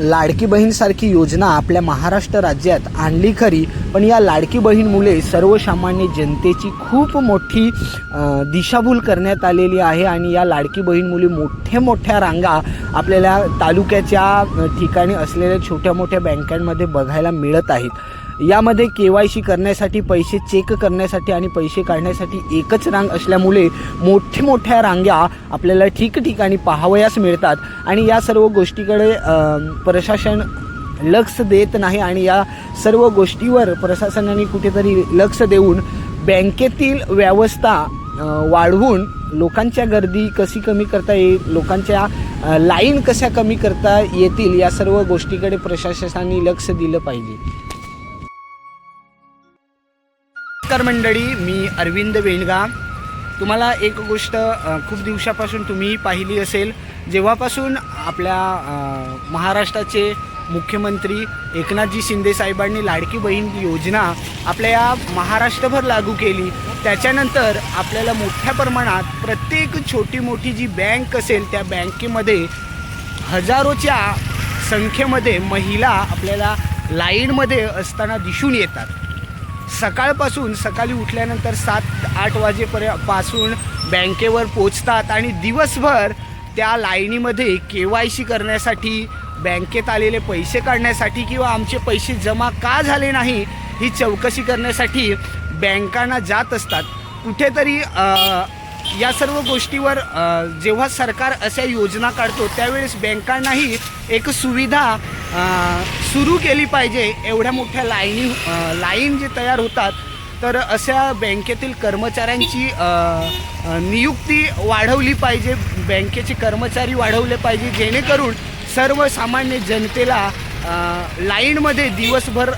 लाडकी बहीणसारखी योजना आपल्या महाराष्ट्र राज्यात आणली खरी पण या लाडकी बहीणमुळे सर्वसामान्य जनतेची खूप मोठी दिशाभूल करण्यात आलेली आहे आणि या लाडकी बहीण मुले मोठ्या मोठ्या रांगा आपल्याला तालुक्याच्या ठिकाणी असलेल्या छोट्या मोठ्या बँकांमध्ये बघायला मिळत आहेत. यामध्ये के वाय सी करण्यासाठी पैसे चेक करण्यासाठी आणि पैसे काढण्यासाठी एकच रांग असल्यामुळे मोठ्या मोठ्या रांग्या आपल्याला ठिकठिकाणी पाहावयास मिळतात. आणि या सर्व गोष्टीकडे प्रशासन लक्ष देत नाही आणि या सर्व गोष्टीवर प्रशासनाने कुठेतरी लक्ष देऊन बँकेतील व्यवस्था वाढवून लोकांच्या गर्दी कशी कमी करता येईल लोकांच्या लाईन कशा कमी करता येतील या सर्व गोष्टीकडे प्रशासनाने लक्ष दिलं पाहिजे. नमस्कार मंडळी मी अरविंद वेणगा. तुम्हाला एक गोष्ट खूप दिवसापासून तुम्ही पाहिली असेल जेव्हापासून आपल्या महाराष्ट्राचे मुख्यमंत्री एकनाथजी शिंदे साहेबांनी लाडकी बहीण योजना आपल्या या महाराष्ट्रभर लागू केली त्याच्यानंतर आपल्याला मोठ्या प्रमाणात प्रत्येक छोटी मोठी जी बँक असेल त्या बँकेमध्ये हजारोच्या संख्येमध्ये महिला आपल्याला लाईनमध्ये असताना दिसून येतात. सकाळपासून सकाळी उठल्यानंतर सात आठ वाजेपर्यंत पासून बँकेवर पोचतात आणि दिवसभर त्या लाईनीमध्ये के वाय सी करण्यासाठी बँकेत आलेले पैसे काढण्यासाठी किंवा आमचे पैसे जमा का झाले नाही ही चौकशी करण्यासाठी बँकांना जात असतात. कुठेतरी या सर्व गोष्टीवर जेव्हा सरकार अशा योजना काढतो त्यावेळेस बँकांनाही एक सुविधा सुरू केली पाहिजे एवढ्या मोठ्या लाईनी लाईन जे तयार होतात तर अशा बँकेतील कर्मचाऱ्यांची नियुक्ती वाढवली पाहिजे बँकेचे कर्मचारी वाढवले पाहिजे जेणेकरून सर्वसामान्य जनतेला लाईनमध्ये दिवसभर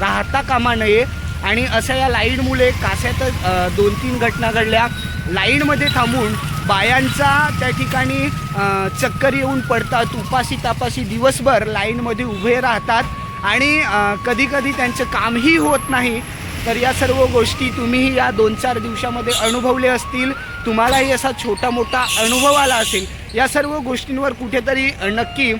राहता कामा नये आणि अशा या लाईनमुळे काश्यातच दोन तीन घटना घडल्या. लाईनमध्ये थांबून बायांचा त्या ठिकाणी चक्कर येऊन पडतात उपाशी तापाशी दिवसभर लाईनमध्ये उभे राहतात आणि कधीकधी त्यांचं कामही होत नाही. तर या सर्व गोष्टी तुम्हीही या दोन चार दिवसामध्ये अनुभवले असतील. तुम्हालाही असा छोटा मोठा अनुभव आला असेल. या सर्व गोष्टींवर कुठेतरी नक्की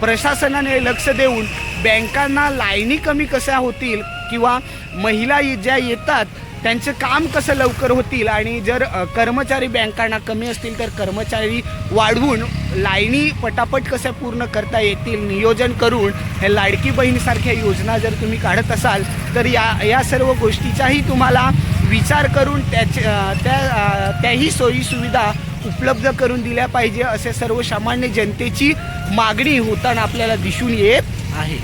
प्रशासनाने लक्ष देऊन बँकांना लाईनी कमी कशा होतील किंवा महिला ज्या येतात त्यांचं काम कसं लवकर होतील आणि जर कर्मचारी बँकांना कमी असतील तर कर्मचारी वाढवून लाईनी पटापट कशा पूर्ण करता येतील नियोजन करून हे लाडकी बहीणसारख्या योजना जर तुम्ही काढत असाल तर या या सर्व गोष्टीचाही तुम्हाला विचार करून त्याचे त्या त्याही सोयीसुविधा उपलब्ध करून दिल्या पाहिजे असे सर्वसामान्य जनतेची मागणी होताना आपल्याला दिसून येत आहे.